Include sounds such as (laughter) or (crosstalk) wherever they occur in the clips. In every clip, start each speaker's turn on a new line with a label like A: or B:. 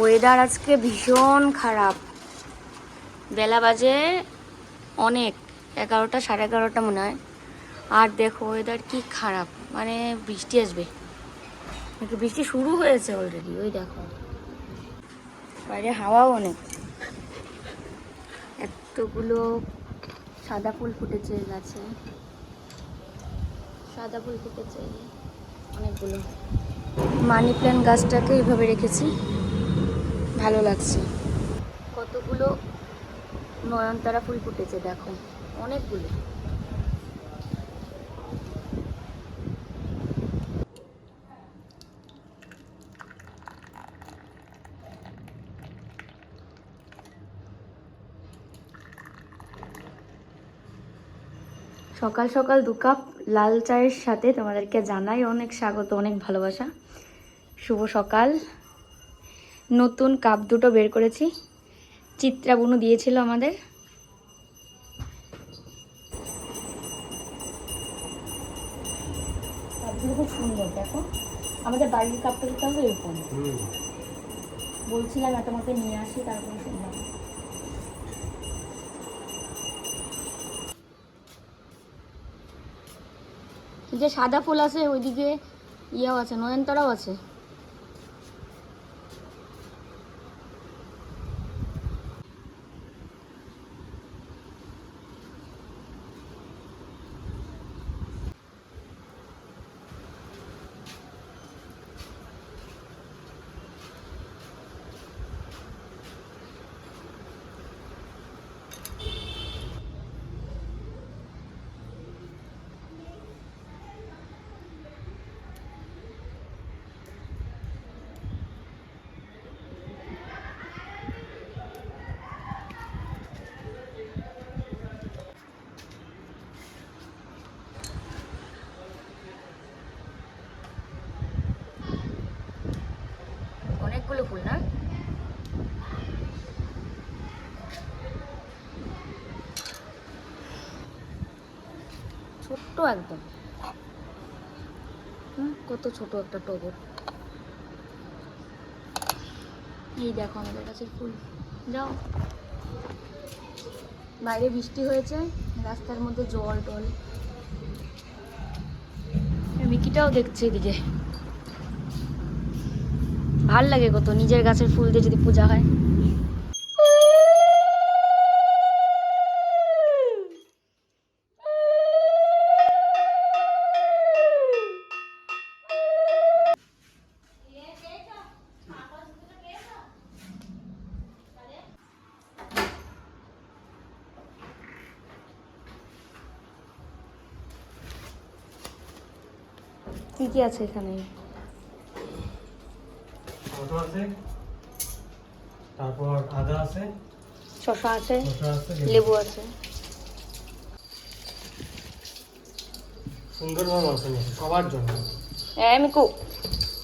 A: Weather আজকে ভীষণ খারাপ। বেলা বাজে অনেক, এগারোটা সাড়ে এগারোটা মনে হয়। আর দেখো ওয়েদার কি খারাপ মানে বৃষ্টি আসবে। বৃষ্টি শুরু হয়েছে অলরেডি ওই দেখো। বাইরে হাওয়াও অনেক। এতগুলো সাদা ফুল ফুটেছে গাছে। সাদা ফুল ফুটেছে, অনেকগুলো। মানি প্ল্যান্ট গাছটাকে এইভাবে রেখেছি। ভালো লাগছে। কতগুলো নয়নতারা ফুল ফুটেছে দেখো, অনেকগুলো। সকাল সকাল দু কাপ লাল চায়ের সাথে তোমাদেরকে জানাই অনেক স্বাগত, অনেক ভালোবাসা। শুভ সকাল। নতুন কাপ দুটো বের করেছি। চিত্রা বুনু দিয়েছিল আমাদের। কাপগুলো খুব সুন্দর দেখো। আমাদের বাড়ির কাপটা দিতে হবে এরকম। বলছিলাম এত মতো নিয়ে আসি তারপরে শুনলাম। যে সাদা ফুল আছে ওইদিকে ইয়েও আছে নয়নতারাও আছে অনেকগুলো ফুল না ছোট্ট একদম। কত ছোট একটা টগর এই দেখো আমাদের কাছে ফুল। যাও। বাইরে বৃষ্টি হয়েছে, রাস্তার মধ্যে জল টল। আর মিকিটাও দেখছে এদিকে। ভালো লাগে কত নিজের গাছের ফুল দিয়ে যদি পূজা হয়। কি আছে এখানে?
B: টমেটো আছে? তারপর আদা আছে। শসা আছে
A: লেবু। আছে।
B: নিয়েছে সবার জন্য।
A: হ্যাঁ আমি কো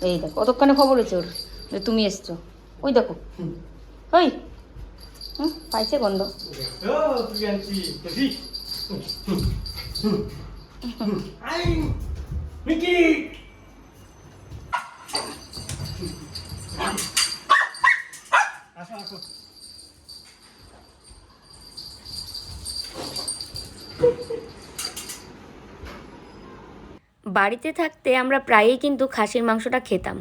A: এই দেখো কতক্ষণে খবর হয়েছে ওর যে তুমি এসছো। ওই দেখো। ওই। হুম পাইছে গন্ধ।
B: মিকি আসো আসো
A: বাড়িতে থাকতে আমরা প্রায়ই কিন্তু খাসির মাংসটা খেতাম।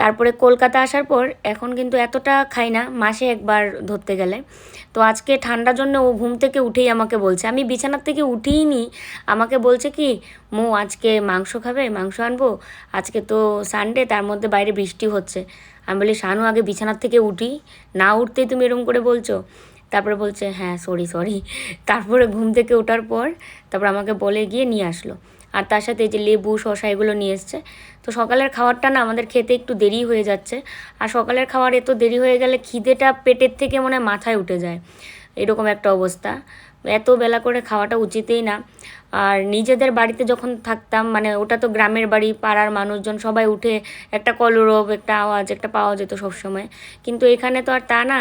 A: তারপরে কলকাতা আসার পর এখন কিন্তু এতটা খাই না, মাসে একবার ধরতে গেলে। তো আজকে ঠান্ডার জন্য ও ঘুম থেকে উঠেই আমাকে বলছে। আমি বিছানার থেকে উঠেই নি আমাকে বলছে কি, মো, আজকে মাংস খাবে, মাংস আনব, আজকে তো সানডে তার মধ্যে বাইরে বৃষ্টি হচ্ছে। আমি বলি, শানু, আগে বিছানার থেকে উঠি। না উঠতেই তুমি এরকম করে বলছো? তারপরে বলছে হ্যাঁ সরি সরি তারপরে ঘুম থেকে ওঠার পর তারপর আমাকে বলে গিয়ে নিয়ে আসলো। আর তার সাথে এই যে লেবু, শসা এগুলো নিয়ে এসছে। তো সকালের খাবারটা না আমাদের খেতে একটু দেরি হয়ে যাচ্ছে। আর সকালের খাবার এত দেরি হয়ে গেলে খিদেটা পেটের থেকে মনে হয় মাথায় উঠে যায়। এরকম একটা অবস্থা। এত বেলা করে খাওয়াটা উচিতই না। আর নিজেদের বাড়িতে যখন থাকতাম মানে ওটা তো গ্রামের বাড়ি, পাড়ার মানুষজন সবাই উঠে একটা কলরব, একটা আওয়াজ, একটা পাওয়া যেত সবসময়। কিন্তু এখানে তো আর তা না।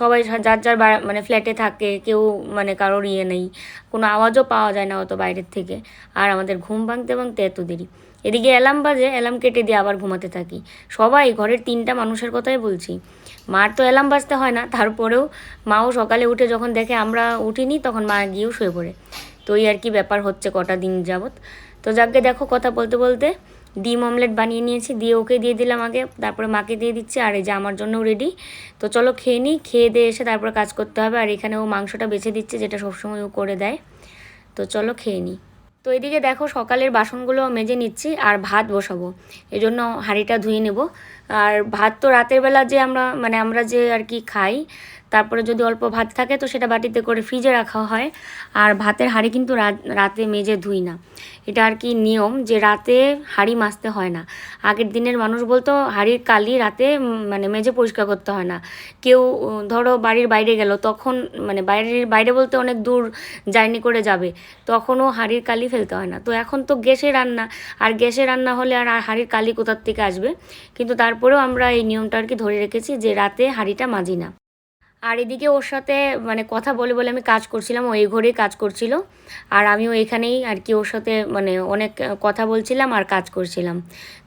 A: সবাই যার যার মানে ফ্ল্যাটে থাকে, কেউ মানে কারোর ইয়ে নেই। কোনো আওয়াজও পাওয়া যায় না অত বাইরের থেকে। আর আমাদের ঘুম ভাঙতে ভাঙতে এত দেরি। এদিকে অ্যালার্ম বাজে, অ্যালার্ম কেটে দিয়ে আবার ঘুমাতে থাকি। সবাই, ঘরের তিনটা মানুষের কথাই বলছি। মার তো অ্যালার্ম বাজতে হয় না, তারপরেও মাও সকালে উঠে যখন দেখে আমরা উঠিনি, তখন মা গিয়েও শুয়ে পড়ে। তো এই আর কি ব্যাপার হচ্ছে কটা দিন যাবত তো যাকে দেখো কথা বলতে বলতে, ডিম অমলেট বানিয়ে নিয়েছি, দিয়ে ওকে দিয়ে দিলাম আগে, তারপরে মাকে দিয়ে দিচ্ছি, আর এই যে আমার জন্যও রেডি তো চলো খেয়ে নিই, খেয়ে দিয়ে এসে তারপরে কাজ করতে হবে, আর এখানে ও মাংসটা বেছে দিচ্ছে, যেটা সবসময় ও করে দেয়। তো চলো খেয়ে নিই। তো এদিকে দেখো সকালের বাসনগুলো মেজে নিচ্ছি আর ভাত বসাবো। এই জন্য হাঁড়িটা ধুয়ে নেব। আর ভাত তো রাতের বেলা যে আমরা মানে আমরা যে আর কি খাই তারপরে যদি অল্প ভাত থাকে তো সেটা বাটিতে করে ফ্রিজে রাখা হয়। আর ভাতের হাঁড়ি কিন্তু রাত- মেজে ধুই না। এটা আর কি নিয়ম যে রাতে হাঁড়ি মাজতে হয় না। আগের দিনের মানুষ বলতো, হাঁড়ির কালি রাতে মানে মেজে পরিষ্কার করতে হয় না। কেউ ধরো বাড়ির বাইরে গেল, তখন মানে বাইরের, বাইরে বলতে অনেক দূর জার্নি করে যাবে, তখনও হাঁড়ির কালি ফেলতে হয় না। তো এখন তো গ্যাসে রান্না, আর গ্যাসে রান্না হলে আর হাঁড়ির কালি কোথার থেকে আসবে? কিন্তু তারপরেও আমরা এই নিয়মটা আর কি ধরে রেখেছি যে রাতে হাঁড়িটা মাজি না। আর এদিকে ওর সাথে মানে কথা বলে বলে আমি কাজ করছিলাম ওই ঘরেই কাজ করছিল। আর আমিও এখানেই আর কি ওর সাথে মানে অনেক কথা বলছিলাম আর কাজ করছিলাম।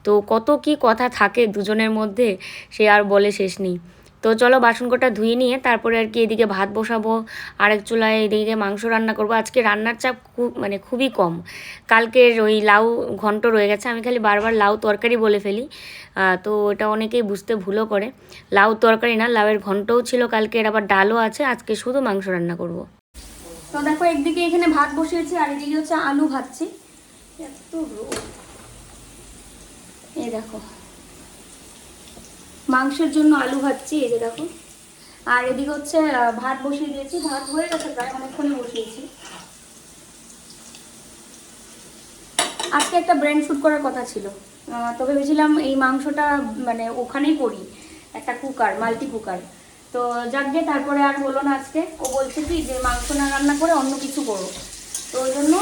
A: তো কত কি কথা থাকে দুজনের মধ্যে, সে আর বলে শেষ নেই। তো চলো বাসন কটা ধুয়ে নিয়ে তারপরে আর কি এদিকে ভাত বসাবো, আরেক চুলায় এদিকে মাংস রান্না করব। আজকে রান্নার চাপ খুব মানে খুবই কম। কালকের ওই লাউ ঘন্ট রয়ে গেছে, আমি খালি বারবার লাউ তরকারি বলে ফেলি। তো এটা অনেকেই বুঝতে ভুলও করে। লাউ তরকারি না, লাউয়ের ঘন্টও ছিল কালকের, আবার ডালও আছে, আজকে শুধু মাংস রান্না করব।
C: তো দেখো, একদিকে এখানে ভাত বসিয়েছি, আর এদিকে হচ্ছে আলু ভাজছি। এত এই দেখো। মাংসের জন্য আলু ভাজছি, এই যে দেখো। আর এদিকে হচ্ছে ভাত বসিয়ে দিয়েছি। ভাত হয়ে গেছে প্রায় অনেকক্ষণই বসিয়েছি। আজকে একটা ব্র্যান্ড শ্যুট করার কথা ছিল। তো ভেবেছিলাম এই মাংসটা মানে ওখানেই করি। একটা কুকার মাল্টি কুকার তো যাক গে, তারপরে আর হলো না আজকে। ও বলছে কি, যে মাংস না রান্না করে অন্য কিছু করো। তো ওই জন্য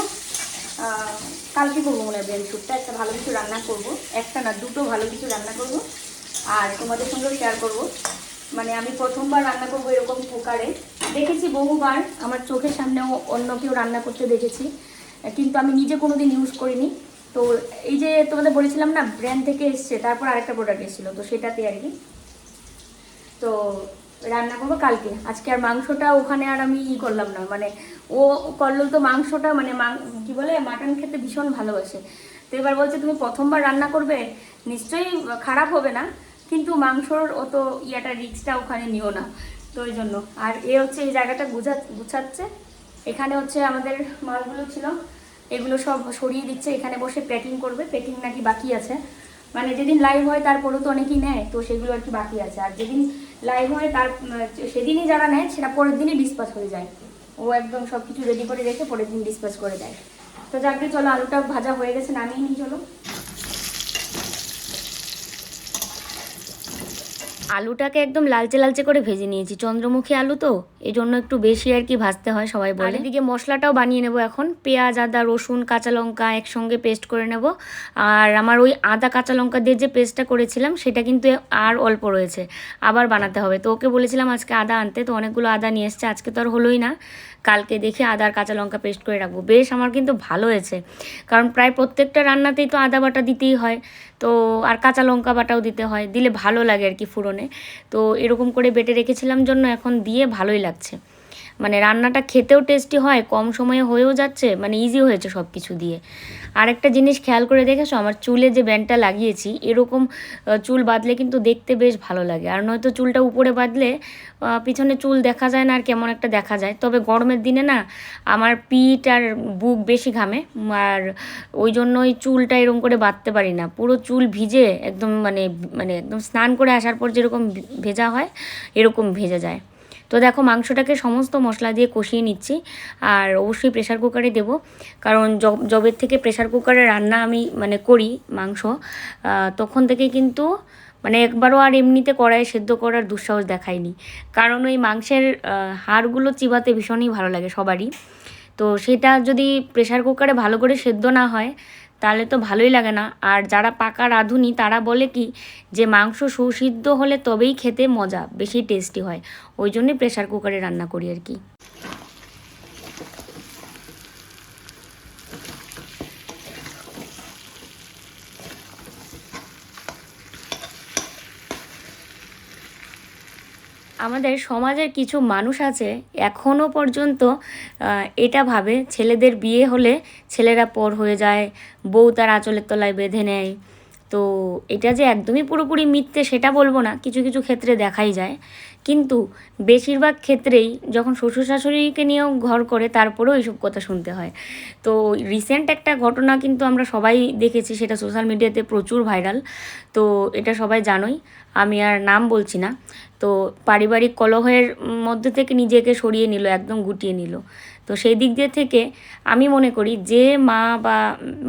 C: কালকে করব মনে হয় ব্র্যান্ড শ্যুটটা একটা ভালো কিছু রান্না করব। একটা না, দুটো ভালো কিছু রান্না করব। আর তোমাদের সঙ্গেও শেয়ার করব। মানে আমি প্রথমবার রান্না করব এরকম কুকারে। দেখেছি বহুবার, আমার চোখের সামনেও অন্য কেউ রান্না করতে দেখেছি। কিন্তু আমি নিজে কোনোদিন ইউজ করিনি। তো এই যে তোমাদের বলেছিলাম না ব্র্যান্ড থেকে এসছে, তারপর আরেকটা প্রোডাক্ট এসেছিল, তো সেটাতে আর কি। তো রান্না করব কালকে। আজকে আর মাংসটা ওখানে আর আমি ই করলাম না। মানে ও করল তো মাংসটা মানে কি বলে, মাটন খেতে ভীষণ ভালোবাসে। তো এবার বলছে, তুমি প্রথমবার রান্না করবে? নিশ্চয়ই খারাপ হবে না। কিন্তু মাংসর অত ইয়াটা রিক্সটা ওখানে নিও না। তো ওই জন্য। আর এ হচ্ছে এই জায়গাটা গুছা গুছাচ্ছে। এখানে হচ্ছে আমাদের মালগুলো ছিল। এগুলো সব সরিয়ে দিচ্ছে। এখানে বসে প্যাকিং করবে। প্যাকিং নাকি বাকি আছে। মানে যেদিন লাইভ হয় তারপরেও তো অনেকেই নেয়। তো সেগুলো আর কি বাকি আছে। আর যেদিন লাইভ হয় তার, সেদিনই যারা নেয়, সেটা পরের দিনই ডিসপাস হয়ে যায়। ও একদম সব কিছু রেডি করে রেখে পরের দিন ডিসপাস করে দেয়। তো যাকে চলো আলুটা ভাজা হয়ে গেছে। নামিয়ে নিই, চলো।
A: আলুটাকে একদম লালচে লালচে করে ভেজে নিয়েছি। চন্দ্রমুখী আলু তো এই জন্য একটু বেশি আর কি ভাজতে হয় সবাই বলে। এদিকে মশলাটাও বানিয়ে নেব এখন। পেঁয়াজ আদা রসুন কাঁচা লঙ্কা একসঙ্গে পেস্ট করে নেব। আর আমার ওই আদা কাঁচা লঙ্কা দিয়ে যে পেস্টটা করেছিলাম সেটা কিন্তু আর অল্প রয়েছে। আবার বানাতে হবে। তো ওকে বলেছিলাম আজকে আদা আনতে তো অনেকগুলো আদা নিয়ে এসছে। আজকে তো আর হলোই না। কালকে দেখে আদা আর কাঁচা লঙ্কা পেস্ট করে রাখব। বেশ, আমার কিন্তু ভালো হয়েছে। কারণ প্রায় প্রত্যেকটা রান্নাতেই তো আদা বাটা দিতেই হয়। তো, আর কাঁচা লঙ্কা বাটাও দিতে হয়। দিলে ভালো লাগে আর কি ফুরনে। তো, এরকম করে বেটে রেখেছিলাম জন্য এখন দিয়ে ভালোই লাগছে। মানে রান্নাটা খেতেও টেস্টি হয়, কম সময়ে হয়েও যাচ্ছে মানে ইজি হয়েছে সব কিছু দিয়ে। আর একটা জিনিস খেয়াল করে দেখেছ? আমার চুলে যে ব্যান্ডটা লাগিয়েছি, এরকম চুল বাঁধলে কিন্তু দেখতে বেশ ভালো লাগে। আর নয়তো চুলটা উপরে বাঁধলে পিছনে চুল দেখা যায় না আর কেমন একটা দেখা যায়। তবে গরমের দিনে না, আমার পিঠ আর বুক বেশি ঘামে আর ওই জন্য ওই চুলটা এরকম করে বাঁধতে পারি না। পুরো চুল ভিজে একদম মানে মানে একদম স্নান করে আসার পর যেরকম ভেজা হয়, এরকম ভেজে যায়। তো দেখো মাংসটাকে সমস্ত মশলা দিয়ে কষিয়ে নিচ্ছি। আর অবশ্যই প্রেশার কুকারে দেবো। কারণ জবের থেকে প্রেশার কুকারে রান্না আমি মানে করি মাংস তখন থেকে কিন্তু মানে একবারও আর এমনিতে কড়াইয়ে সেদ্ধ করার দুঃসাহস দেখায়নি কারণ ওই মাংসের হাড়গুলো চিবাতে ভীষণই ভালো লাগে সবারই। তো সেটা যদি প্রেশার কুকারে ভালো করে সেদ্ধ না হয় তাহলে তো ভালোই লাগে না। আর যারা পাকা রাঁধুনি, তারা বলে কি যে মাংস সুসিদ্ধ হলে তবেই খেতে মজা, বেশি টেস্টি হয়। ওই জন্যই প্রেশার কুকারে রান্না করি আর কি। আমাদের সমাজের কিছু মানুষ আছে এখনও পর্যন্ত এটা ভাবে, ছেলেদের বিয়ে হলে ছেলেরা পর হয়ে যায়, বউ তার আঁচলের তলায় বেঁধে নেয়। তো এটা যে একদমই পুরোপুরি মিথ্যে সেটা বলব না, কিছু কিছু ক্ষেত্রে দেখাই যায়। কিন্তু বেশিরভাগ ক্ষেত্রেই যখন শ্বশুর শাশুড়িকে নিয়েও ঘর করে, তারপরেও এইসব কথা শুনতে হয়। তো রিসেন্ট একটা ঘটনা কিন্তু আমরা সবাই দেখেছি, সেটা সোশ্যাল মিডিয়াতে প্রচুর ভাইরাল তো এটা সবাই জানোই, আমি আর নাম বলছি না। তো পারিবারিক কলহের মধ্যে থেকে নিজেকে সরিয়ে নিল, একদম গুটিয়ে নিল। তো সেই দিক দিয়ে থেকে আমি মনে করি যে মা বা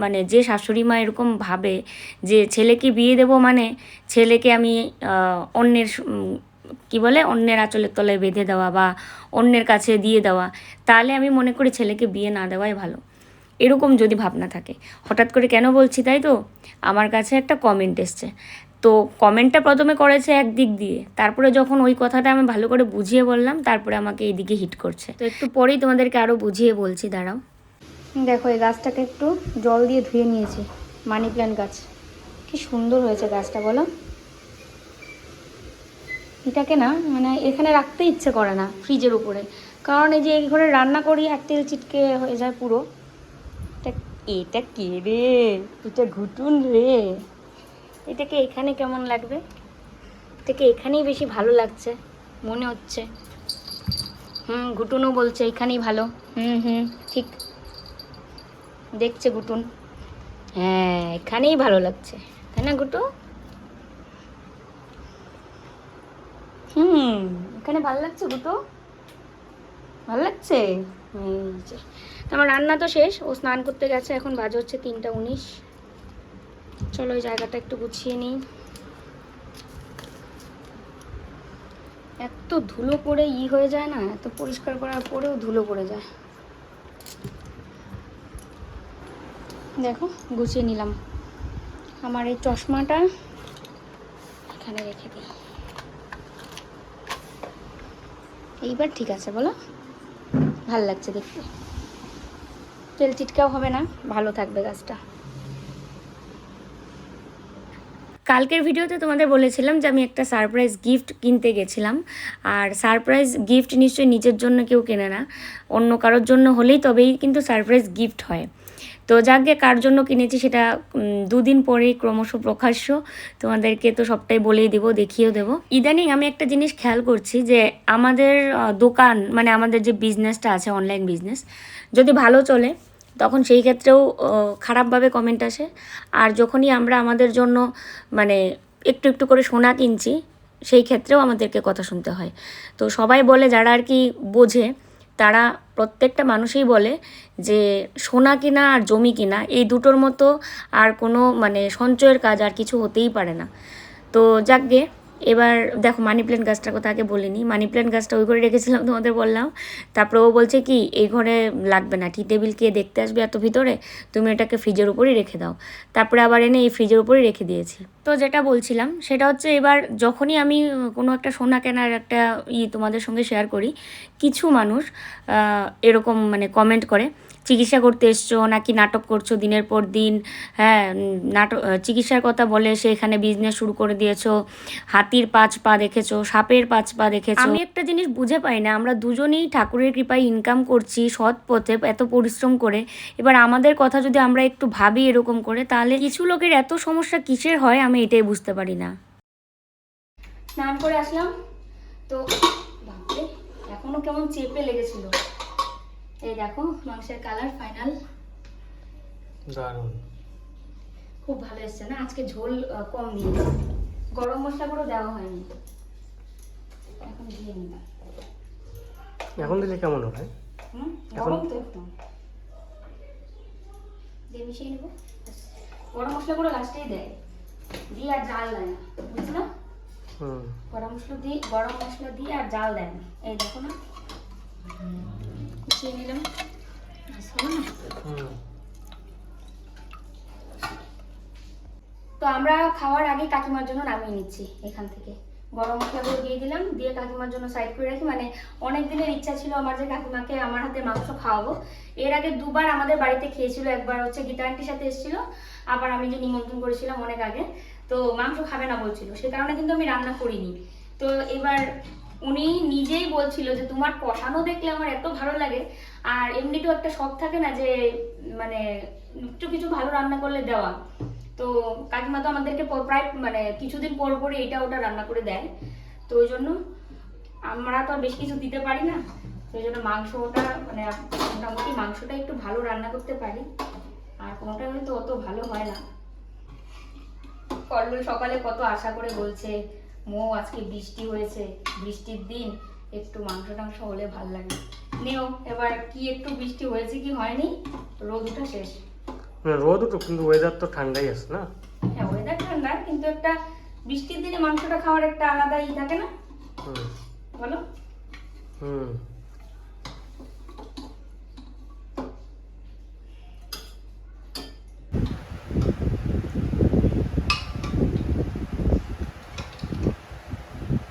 A: মানে যে শাশুড়ি মা এরকম ভাবে যে ছেলেকে বিয়ে দেবো মানে ছেলেকে আমি অন্যের কি বলে, অন্যের আঁচলের তলায় বেঁধে দেওয়া বা অন্যের কাছে দিয়ে দেওয়া, তাহলে আমি মনে করি ছেলেকে বিয়ে না দেওয়াই ভালো। এরকম যদি ভাবনা থাকে। হঠাৎ করে কেন বলছি তাই তো? আমার কাছে একটা কমেন্ট এসছে। তো কমেন্টটা প্রথমে করেছে এক দিক দিয়ে। তারপরে যখন ওই কথাটা আমি ভালো করে বুঝিয়ে বললাম, তারপরে আমাকে এইদিকে হিট করছে। তো একটু পরেই তোমাদেরকে আরও বুঝিয়ে বলছি, দাঁড়াও।
C: দেখো, এই গাছটাকে একটু জল দিয়ে ধুয়ে নিয়েছি, মানি প্ল্যান্ট গাছ। কি সুন্দর হয়েছে গাছটা, বলো। এটাকে না মানে এখানে রাখতে ইচ্ছে করে না ফ্রিজের উপরে। কারণ এই যে এই ঘরে রান্না করি, এক তেল চিটকে হয়ে যায় পুরো। এটা কে রে? এটা ঘুটুন রে। এটাকে এখানে কেমন লাগবে? এটাকে এখানেই বেশি ভালো লাগছে, মনে হচ্ছে। হুম, ঘুটুনও বলছে এখানেই ভালো। হুম হুম, ঠিক। দেখছে গুটুন হ্যাঁ এখানেই ভালো লাগছে। তাই না গুটু হুম, এখানে ভালো লাগছে গুটু ভালো লাগছে। আমার রান্না তো শেষ, ও স্নান করতে গেছে, এখন বাজে হচ্ছে তিনটা উনিশ। চলো ওই জায়গাটা একটু গুছিয়ে নিই। এত ধুলো পড়ে ই হয়ে যায় না, এত পরিষ্কার করার পরেও ধুলো পড়ে যায়। দেখো, গুছিয়ে নিলাম। আমার এই চশমাটা এখানে রেখে দিই। এইবার ঠিক আছে বলো? ভালো লাগছে দেখতে। তেল চিটকাও হবে না, ভালো থাকবে গাছটা।
A: কালকের ভিডিওতে তোমাদের বলেছিলাম যে আমি একটা সারপ্রাইজ গিফট কিনতে গেছিলাম। আর সারপ্রাইজ গিফট নিশ্চয়ই নিজের জন্য কেউ কেনে না। অন্য কারোর জন্য হলেই তবেই কিন্তু সারপ্রাইজ গিফট হয়। তো যাকে কার জন্য কিনেছি সেটা দুদিন পরেই ক্রমশ প্রকাশ্য। তোমাদেরকে তো সবটাই বলেই দেবো, দেখিয়েও দেবো। ইদানিং আমি একটা জিনিস খেয়াল করছি যে আমাদের দোকান মানে আমাদের যে বিজনেসটা আছে অনলাইন বিজনেস যদি ভালো চলে তখন সেই ক্ষেত্রেও খারাপভাবে কমেন্ট আসে। আর যখনই আমরা আমাদের জন্য মানে একটু একটু করে সোনা কিনছি, সেই ক্ষেত্রেও আমাদেরকে কথা শুনতে হয়। তো সবাই বলে, যারা আর কি বোঝে, তারা প্রত্যেকটা মানুষই বলে যে, সোনা কিনা আর জমি কিনা, এই দুটোর মতো আর কোনো মানে সঞ্চয়ের কাজ আর কিছু হতেই পারে না। তো যাকগে এবার দেখো মানি প্ল্যান্ট গাছটার কথা আগে বলিনি। মানি প্ল্যান্ট গাছটা ওই ঘরে রেখেছিলাম, তোমাদের বললাম। তারপরে ও বলছে কি, এই ঘরে লাগবে না। টি টেবিল কে দেখতে আসবে এত ভিতরে, তুমি এটাকে ফ্রিজের উপরেই রেখে দাও। তারপরে আবার এনে এই ফ্রিজের উপরেই রেখে দিয়েছি। তো যেটা বলছিলাম, সেটা হচ্ছে এবার যখনই আমি কোনো একটা সোনা কেনার একটা ই তোমাদের সঙ্গে শেয়ার করি, কিছু মানুষ এরকম মানে কমেন্ট করে চিকিৎসা করতে এসছো নাকি নাটক করছ দিনের পর দিন? হ্যাঁ নাটক চিকিৎসার কথা বলে সে এখানে বিজনেস শুরু করে দিয়েছ হাতির পাঁচ পা দেখেছ সাপের পাঁচ পা দেখেছ। আমি একটা জিনিস বুঝে পাই না আমরা দুজনেই ঠাকুরের কৃপায় ইনকাম করছি সৎ পথে এত পরিশ্রম করে। এবার আমাদের কথা যদি আমরা একটু ভাবি এরকম করে তাহলে কিছু লোকের এত সমস্যা কিসের হয় আমি এটাই বুঝতে পারি না।
C: স্নান করে আসলাম তো বাপরে এখনও কেমন চেপে লেগেছিল। এই দেখো মাংসের কালার ফাইনাল
B: দারুণ।
C: খুব ভালো এসছে না? আজকে ঝোল কম দিয়েছে। গরম মশলা করে দেওয়া হয়নি। এখন দিয়ে নিলাম।
B: এখন দিলে কেমন হবে?
C: গরম তো একদম। দিয়ে মিশিয়ে নেব। গরম মশলা করে লাস্টেই দেয়। দিয়ে আর জাল দেয় না। বুঝলো?
B: হুম।
C: গরম মশলা দিয়ে গরম মশলা দিয়ে আর জাল দেয় না। এই দেখো না। কুচিয়ে নিলাম।
B: হুম।
C: তো আমরা খাওয়ার আগে কাকিমার জন্য নামিয়ে নিচ্ছি এখান থেকে। গরম মশলাগুলো দিয়ে দিলাম দিয়ে কাকিমার জন্য সাইড করে রাখি। মানে অনেক দিনের ইচ্ছা ছিল আমার যে কাকিমাকে আমার হাতে মাংস খাওয়াবো। এর আগে দুবার আমাদের বাড়িতে খেয়েছিল একবার হচ্ছে গীতা আন্টির সাথে এসেছিল আবার আমি যে নিমন্ত্রণ করেছিলাম অনেক আগে। তো মাংস খাবে না বলছিল সে কারণে কিন্তু আমি রান্না করিনি। তো এবার উনি নিজেই বলছিল যে, তোমার কষানো দেখলে আমার এত ভালো লাগে। আর এমনিতেও একটা শখ থাকে না যে মানে একটু কিছু ভালো রান্না করলে দেওয়া। তো কাকিমা তো আমাদেরকে প্রায় মানে কিছুদিন পর পরে এটা ওটা রান্না করে দেয়। তো ওই জন্য আমরা তো বেশি কিছু দিতে পারি না। সেই জন্য মাংসটা মানে মোটামুটি মাংসটা একটু ভালো রান্না করতে পারি। আর কোনোটা হয়তো অত ভালো হয় না। কল্লোল সকালে কত আশা করে বলছে। মো আজকে বৃষ্টি হয়েছে। বৃষ্টির দিন একটু মাংস টাংস হলে ভালো লাগে। নেও এবার কি একটু বৃষ্টি হয়েছে কি হয়নি? রোদ উঠা শেষ
B: রোদ উঠুক কিন্তু ওয়েদার তো ঠান্ডাই আছে না?
C: হ্যাঁ ওয়েদার ঠান্ডা কিন্তু একটা বৃষ্টির দিনে মাংসটা খাওয়ার একটা আলাদাই ই থাকে না? বলো।
B: হুম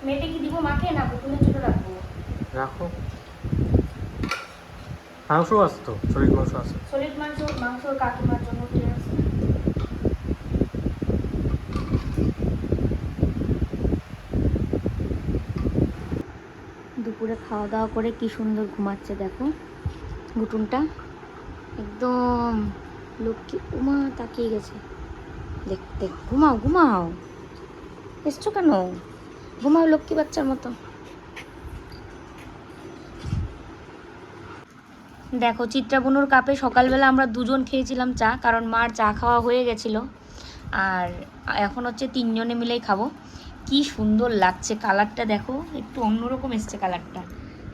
C: মেয়েটা কি দিব মাকে না পুতুলের জন্য রাখব
B: রাখো। মাংস আছে তো? শরীর মাংস আছে?
C: সলিড মাংস মাংস কাকিমার জন্য ঠিক আছে।
A: দুপুরে খাওয়া দাওয়া করে কি সুন্দর ঘুমাচ্ছে দেখো। গুটুনটা একদম লক্ষ্মী উমা তাকিয়ে গেছে। দেখ দেখ ঘুমাও ঘুমাও। এসছো কেন? ঘুমাও লক্ষ্মী বাচ্চার মতো। দেখো চিত্রাবনুর কাপে সকালবেলা আমরা দুজন খেয়েছিলাম চা কারণ মার চা খাওয়া হয়ে গেছিল। আর এখন হচ্ছে তিনজনে মিলেই খাব। কি সুন্দর লাগছে কালারটা দেখো একটু অন্যরকম এসছে কালারটা।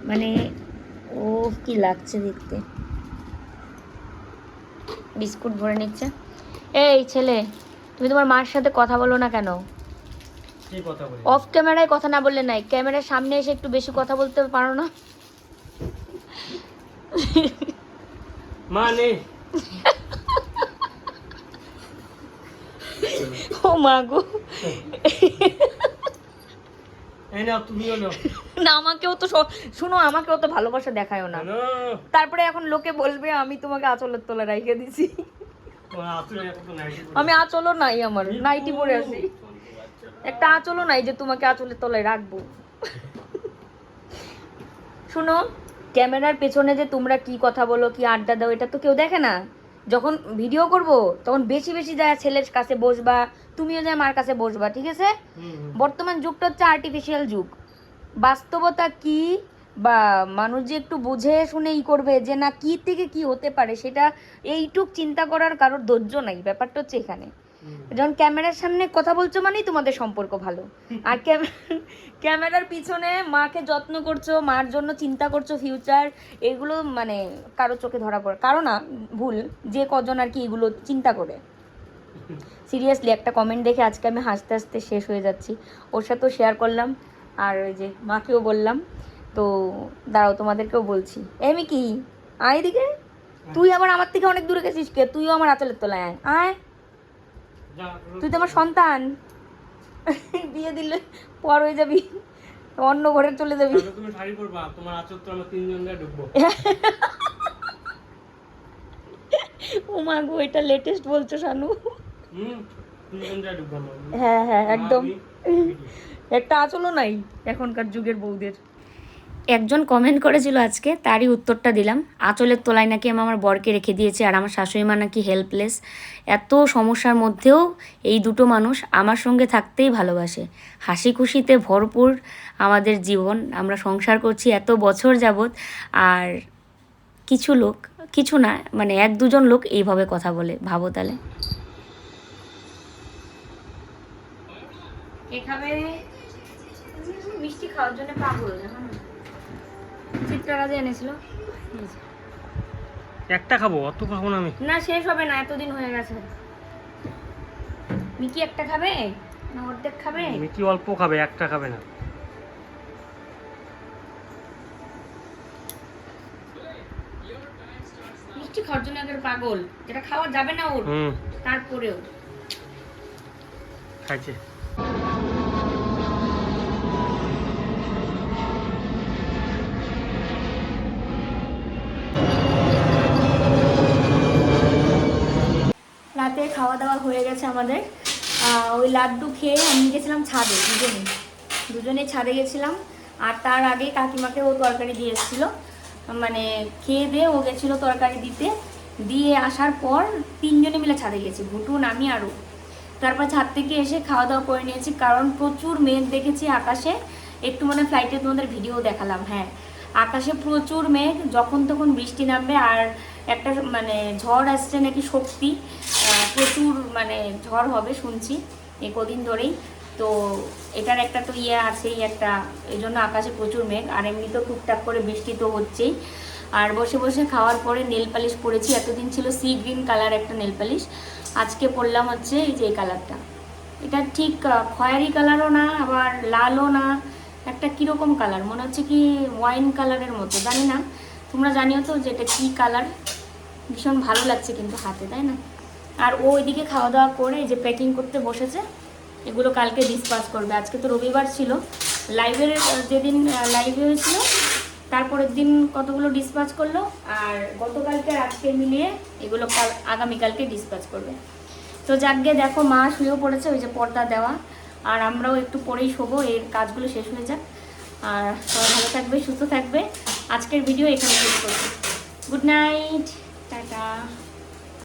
A: মানে ও কি লাগছে দেখতে। বিস্কুট ভরে নিচ্ছে। এই ছেলে তুমি তোমার মার সাথে কথা বলো না কেন? অফ ক্যামেরায় কথা না বললে নাই। ক্যামেরার সামনে এসে একটু বেশি কথা বলতে পারো না?
B: মা নেই
A: ও মা গো।
B: এই নাও তুমিও নাও।
A: না আমাকেও তো শোনো আমাকেও তো ভালোবাসা দেখায়ও না। তারপরে এখন লোকে বলবে আমি তোমাকে আঁচলের তলা রাইখে দিছি। আমি আঁচলও নাই আমার নাইটি পরে আছি। একটা আঁচলও নাই যে তোমাকে আঁচলের তলায় রাখব। শুনো ক্যামেরার পেছনে যে তোমরা কি কথা বলো কি আড্ডা দাও এটা তো কেউ দেখে না যখন ভিডিও করব তখন বেশি বেশি যায় ছেলের কাছে বসবা তুমিও যায় মার কাছে বসবা ঠিক আছে। বর্তমান যুগটা হচ্ছে আর্টিফিশিয়াল যুগ বাস্তবতা কি বা মানুষ যে একটু বুঝে শুনে ই করবে যে না কি থেকে কি হতে পারে সেটা এইটুক চিন্তা করার কারোর ধৈর্য নাই ব্যাপারটা হচ্ছে এখানে। যখন ক্যামেরার সামনে কথা বলছো মানেই তোমাদের সম্পর্ক ভালো। আর (laughs) ক্যামেরার পিছনে মাকে যত্ন করছ মার জন্য চিন্তা করছ ফিউচার এগুলো মানে কারও চোখে ধরা পড়ে। কারও না ভুল যে কজন আর কি এগুলো চিন্তা করে। সিরিয়াসলি একটা কমেন্ট দেখে আজকে আমি হাসতে হাসতে শেষ হয়ে যাচ্ছি। ওর সাথেও শেয়ার করলাম আর ওই যে মাকেও বললাম। তো দাঁড়াও তোমাদেরকেও বলছি। এমি কি আয় এদিকে। তুই আবার আমার থেকে অনেক দূরে গেছিস কে? তুইও আমার আঁচলের তলায় আয়। আয়। তুই তো আমার সন্তান। (laughs) বিয়ে দিলে পর হয়ে যাবি। অন্য ঘরে চলে যাবি।
B: তুমি শাড়ি পরবা তোমার আচর তো আমরা তিনজন গায়ে ঢুকবো। (laughs)
A: ও মা গো এটা লেটেস্ট বলছো শানু। হ্যাঁ হ্যাঁ একদম। একটা আঁচলও নাই এখনকার যুগের বউদের। একজন কমেন্ট করেছিল আজকে, তারই উত্তরটা দিলাম। আঁচলের তোলায় নাকি আমি আমার বরকে রেখে দিয়েছি আর আমার শাশুড়ি মা নাকি হেল্পলেস এত সমস্যার মধ্যেও এই দুটো মানুষ আমার সঙ্গে থাকতেই ভালোবাসে। হাসি খুশিতে ভরপুর আমাদের জীবন। আমরা সংসার করছি এত বছর যাবৎ আর কিছু লোক, কিছু না মানে এক দুজন লোক এইভাবে কথা বলে, ভাবো তাহলে। মিষ্টি খাওয়ার জন্য পাগল। না চিত্রারা এনেছিল।
B: একটা খাব অত খাব না আমি।
A: না শেষ হবে না এতদিন হয়ে গেছে। মিকি একটা খাবে না অর্ধেক খাবে?
B: মিকি অল্প খাবে একটা খাবে না।
A: মিষ্টি খাওয়ার জন্য একের পাগল যেটা খাওয়া যাবে না ওর তারপরেও।
B: খাইছে
C: রাতে খাওয়া দাওয়া হয়ে গেছে আমাদের। ওই লাড্ডু খেয়ে আমি গেছিলাম ছাদে দুজনে। দুজনে ছাদে গেছিলাম
A: আর তার আগে কাকিমাকে ও তরকারি দিয়ে এসেছিল। মানে খেয়ে দিয়ে ও গেছিল তরকারি দিতে। দিয়ে আসার পর তিনজনে মিলে ছাদে গেছি ঘুটুন আমি আরও তারপর ছাদ থেকে এসে খাওয়া দাওয়া করে নিয়েছি কারণ প্রচুর মেঘ দেখেছি আকাশে। একটু মানে ফ্লাইটে তোমাদের ভিডিও দেখালাম হ্যাঁ। আকাশে প্রচুর মেঘ যখন তখন বৃষ্টি নামবে আর একটা মানে ঝড় আসছে নাকি শক্তি প্রচুর মানে ঝড় হবে শুনছি এই কদিন ধরেই। তো এটার একটা তো ইয়ে আছেই একটা, এই জন্য আকাশে প্রচুর মেঘ, আর এমনি তো টুকটাক করে বৃষ্টি তো হচ্ছেই। আর বসে বসে খাওয়ার পরে নেল পালিশ পরেছি, এতদিন ছিল সি গ্রিন কালার একটা নেল পালিশ। আজকে পরলাম হচ্ছে এই যে এই কালারটা। এটা ঠিক খয়েরি কালারও না, আবার লালও না, একটা কীরকম কালার? মনে হচ্ছে কি ওয়াইন কালারের মতো, জানি না। তোমরা জানিও তো যে এটা কী কালার? ভীষণ ভালো লাগছে কিন্তু হাতে, তাই না? আর ও ওইদিকে খাওয়া দাওয়া করে যে প্যাকিং করতে বসেছে, এগুলো কালকে ডিসপাস করবে। আজকে তো রবিবার ছিল। লাইভের যেদিন লাইভে হয়েছিল তারপরের দিন কতগুলো ডিসপাচ করল, আর গতকালকে আজকে মিলিয়ে এগুলো কাল, আগামীকালকে ডিসপাচ করবে। তো যাকে দেখো মা শুয়েও পড়েছে, ওই যে পর্দা দেওয়া। আর আমরাও একটু পরেই শোবো, এর কাজগুলো শেষ হয়ে যাক। আর সবাই ভালো থাকবে, সুস্থ থাকবে। আজকের ভিডিও এখানে শেষ করছি। Good night tata.